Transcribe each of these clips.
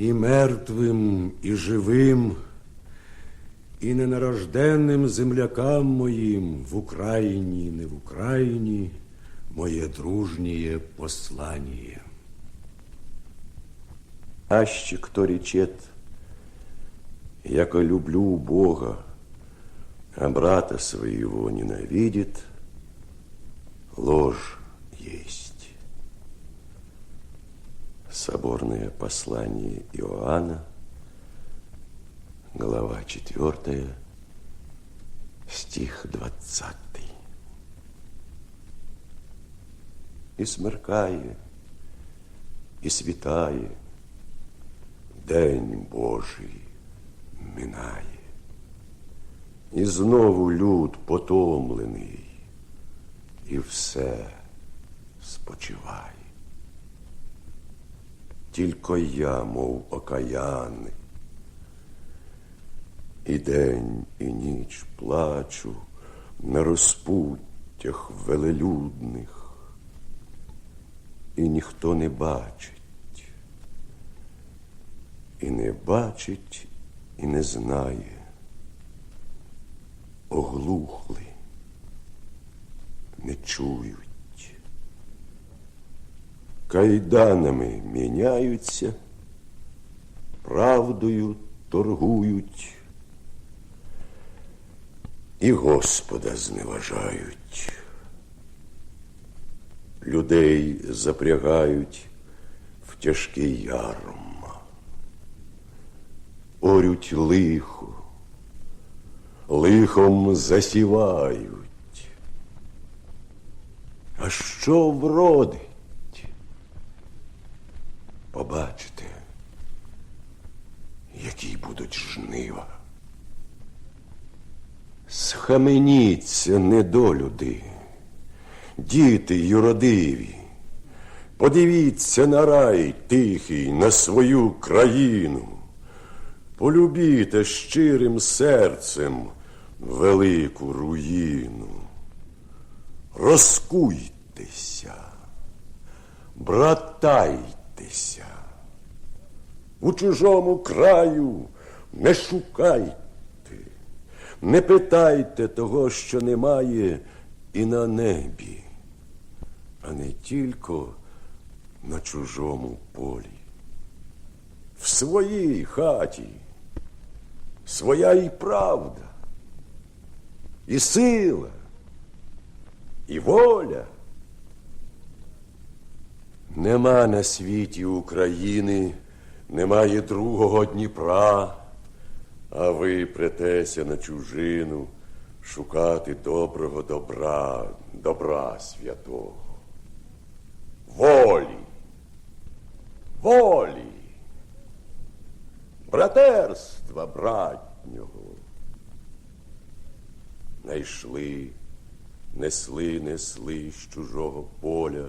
і мертвим, і живим, і ненарожденним землякам моїм в Україні, і не в Україні, моє дружнє послання. Аще кто речет, яко люблю Бога, а брата своего ненавидит, ложь есть. Соборное послание Иоанна, глава 4, стих 20. І смеркає, і світає, День Божий минає. І знову люд потомлений, і все спочиває. Тільки я, мов окаянний, і день, і ніч плачу на розпуттях велелюдних, і ніхто не бачить. І не бачить, і не знає, оглухли, не чують, кайданами міняються, правдою торгують і Господа зневажають. Людей запрягають в тяжкий ярм орють лихо, лихом засівають. А що вродить? Побачите, які будуть жнива. Схаменіться, недолюди, діти юродиві, подивіться на рай тихий, на свою країну. Полюбіте щирим серцем велику руїну. Розкуйтеся, братайтеся, у чужому краю не шукайте, не питайте того, що немає і на небі, а не тільки на чужому полі. В своїй хаті своя і правда, і сила, і воля. Нема на світі України, немає другого Дніпра, а ви претеся на чужину шукати доброго добра, добра святого. Волі, волі братерства братнього. Найшли, несли, несли з чужого поля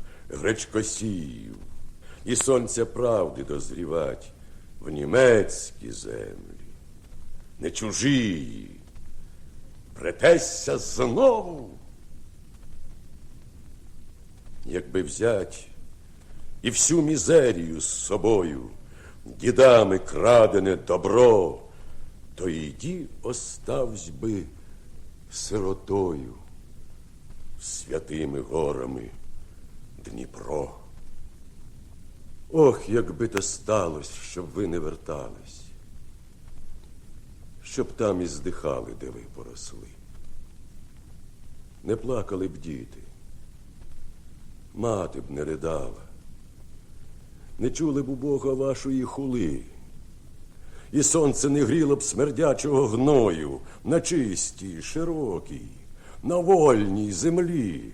гречкосіїв, і сонця правди дозрівать в німецькі землі, не чужії, претеся знову. Якби взять і всю мізерію з собою дідами крадене добро, то і дід оставсь би сиротою святими горами Дніпро. Ох, якби то сталося, щоб ви не вертались, щоб там і здихали, де ви поросли. Не плакали б діти, мати б не ридала не чули б у Бога вашої хули, і сонце не гріло б смердячого гною на чистій, широкій, на вольній землі.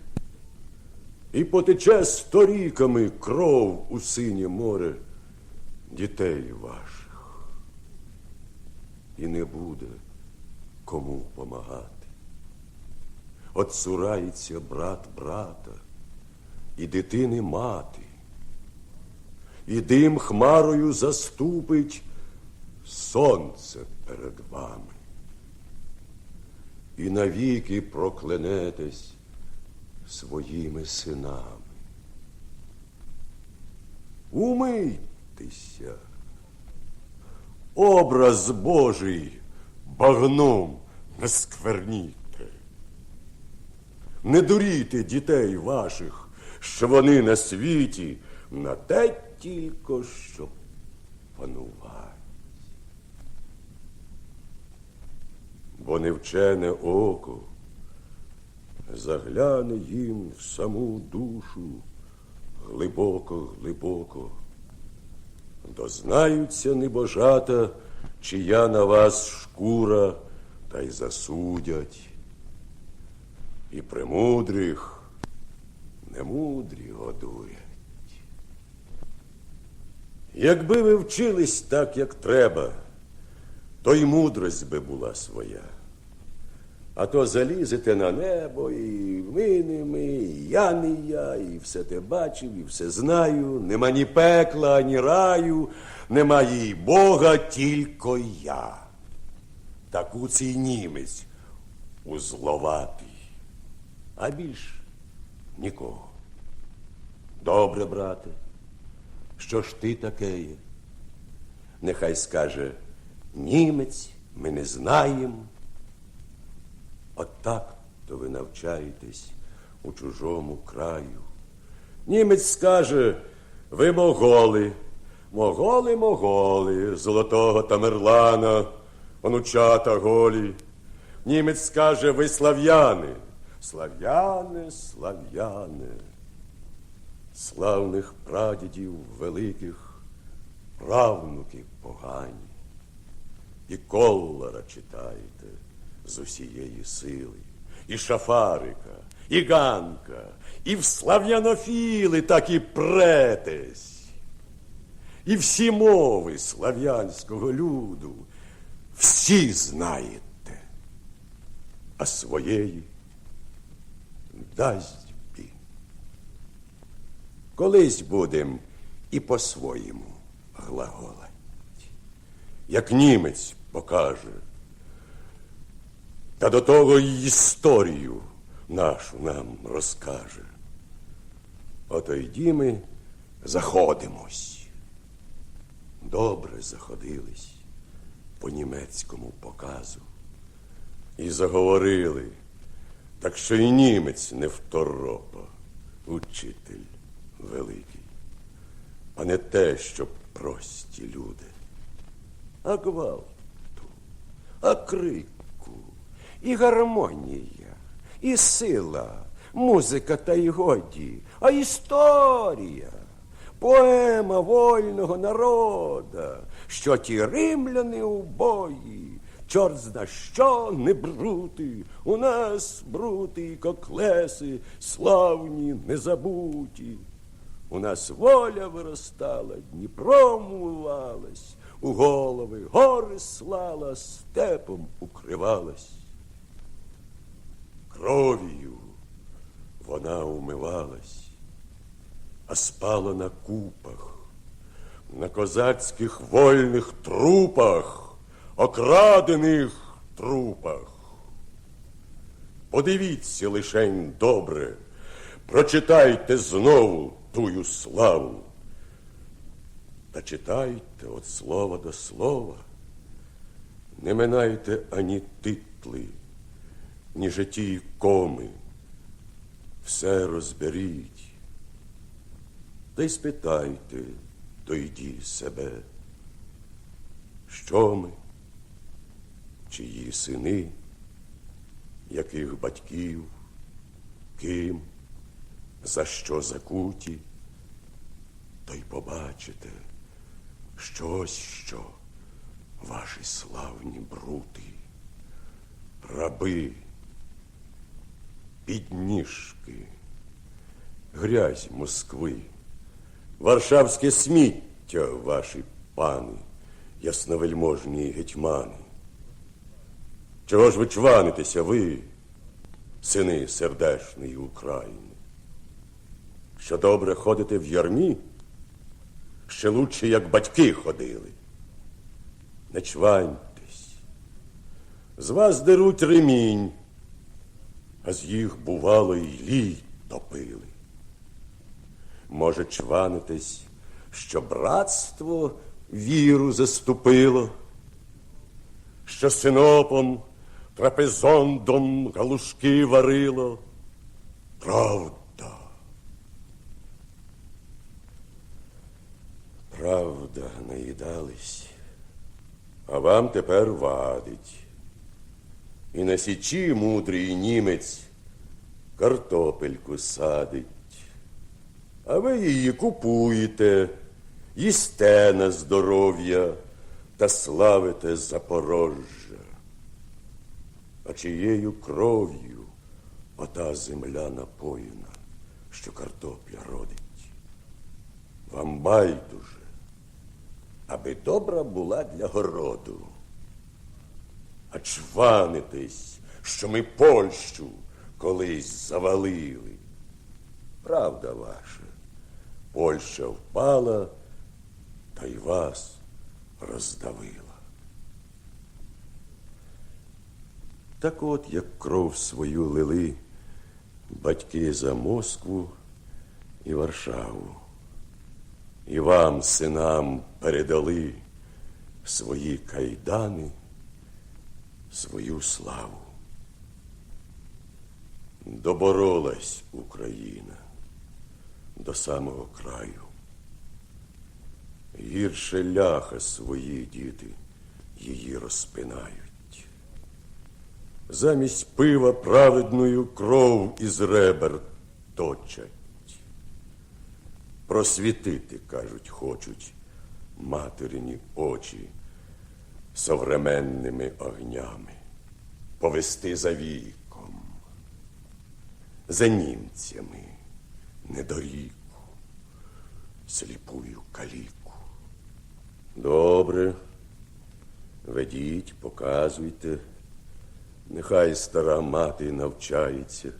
і потече сторіками кров у синє море дітей ваших. І не буде кому помагати. Отсурається брат брата, і дитини мати, і дим хмарою заступить сонце перед вами. І навіки проклянетесь своїми синами. Умийтеся, образ Божий багном не скверніте. Не дурійте дітей ваших, що вони на світі на те тільки, щоб панувати. Бо невчене око загляне їм в саму душу глибоко, глибоко. Дознаються небожата, чия на вас шкура, та й засудять. І премудрих немудрі годують. Якби ви вчились так, як треба, то й мудрость би була своя. А то залізете на небо, і ми не ми, і я не я, і все те бачив, і все знаю. Нема ні пекла, ані раю, немає і Бога, тільки я. Таку цей німець узловатий, а більш нікого. Добре, брате, що ж ти таке є? Нехай скаже німець, ми не знаємо. Отак то ви навчаєтесь у чужому краю. Німець скаже, ви моголи, моголи, моголи, золотого Тамерлана, онучата голі. Німець скаже, ви слав'яни, слав'яни, слав'яни, славних прадідів великих, правнуки погані. І коллара читаєте з усієї сили, і шафарика, і ганка, і в слав'янофіли так і претесь. І всі мови слав'янського люду всі знаєте, а своєї дасть. Колись будем і по-своєму глаголать. Як німець покаже, та до того й історію нашу нам розкаже. Ото йді ми заходимось. Добре заходились по німецькому показу. І заговорили, так що і німець не второпа, учитель великий, а не те, що прості люди, а гвалту, а крику, і гармонія, і сила, музика та й годі, а історія, поема вольного народа, що ті римляни у бої, чорт зна що не брути, у нас брути і коклеси, славні, незабуті. У нас воля виростала, Дніпром умивалась, у голови гори слала, степом укривалась. Кров'ю вона умивалась, а спала на купах, на козацьких вольних трупах, окрадених трупах. Подивіться лишень добре, прочитайте знову тую славу. Та читайте від слова до слова, не минайте ані титли, ні житті коми. Все розберіть. Та й спитайте, дойді себе, що ми чиї сини, яких батьків, ким, за що закуті, то й побачите щось, що ваші славні брути, раби, підніжки, грязь Москви, варшавське сміття, ваші пани, ясновельможні гетьмани. Чого ж ви чванитеся, ви, сини сердешної України? Що добре ходите в ярмі? Ще лучше, як батьки ходили. Не чваньтесь. З вас деруть ремінь, а з їх, бувало, й лій топили. Може, чванитесь, що братство віру заступило, що синопом, трапезондом галушки варило. Правда. Правда, наїдались, а вам тепер вадить. І на січі мудрий німець картопельку садить. А ви її купуєте, їсте на здоров'я та славите Запорожжя. А чиєю кров'ю ота земля напоїна, що картопля родить. Вам байдуже, аби добра була для городу. А чванитесь, що ми Польщу колись завалили. Правда ваша, Польща впала та й вас роздавила. Так от, як кров свою лили батьки за Москву і Варшаву, і вам, синам, передали свої кайдани, свою славу. Доборолась Україна до самого краю. Гірше ляха свої діти її розпинають. Замість пива праведною кров із ребер точать. Просвітити, кажуть, хочуть материні очі современними огнями, повести за віком, за німцями недоріку, сліпую каліку. Добре, ведіть, показуйте, нехай стара мати навчається,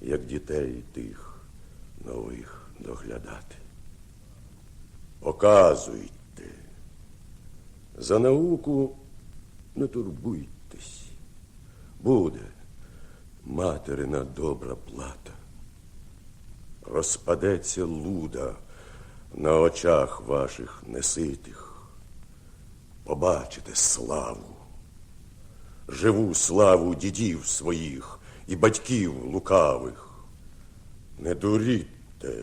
як дітей тих нових доглядати. Показуйте. За науку не турбуйтесь. Буде материна добра плата. Розпадеться луда на очах ваших неситих. Побачите славу, живу славу дідів своїх і батьків лукавих. Не дуріть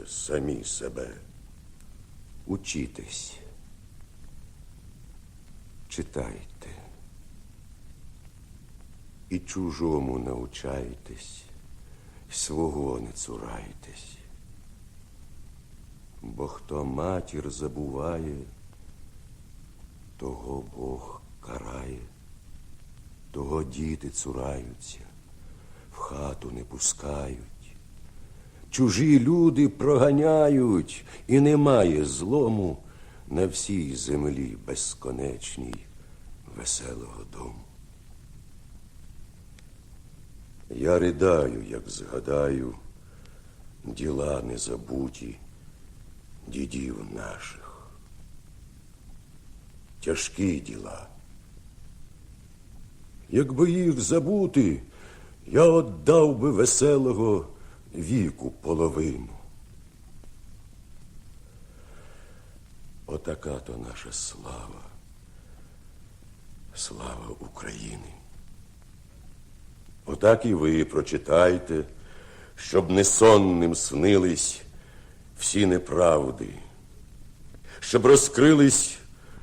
самі себе. Учітесь, читайте і чужому научайтесь, свого не цурайтесь. Бо хто матір забуває, того Бог карає, того діти цураються, в хату не пускають. Чужі люди проганяють, і немає злому на всій землі безконечній веселого дому. Я ридаю, як згадаю, діла незабуті дідів наших. Тяжкі діла. Якби їх забути, я отдав би веселого віку половину. Отака то наша слава, слава України. Отак і ви прочитайте, щоб не сонним снились всі неправди, щоб розкрились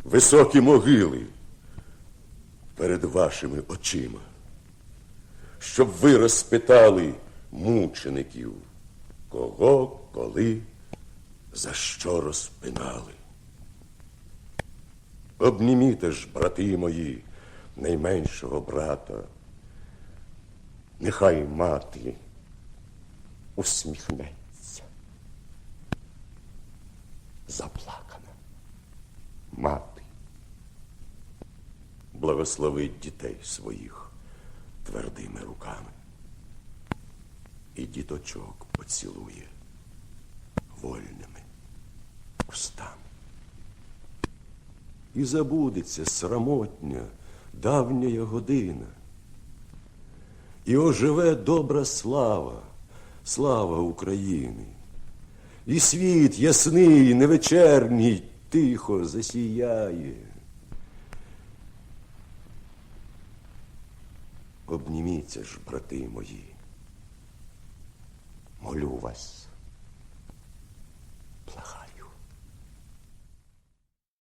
високі могили, перед вашими очима, щоб ви розпитали мучеників, кого, коли, за що розпинали. Обніміте ж, брати мої, найменшого брата. Нехай мати усміхнеться. Заплакана мати. Благословить дітей своїх твердими руками. І діточок поцілує вольними устами. І забудеться срамотня давня година. І оживе добра слава, слава України. І світ ясний, невечерній, тихо засіяє. Обніміться ж, брати мої. Молю вас. Плаха.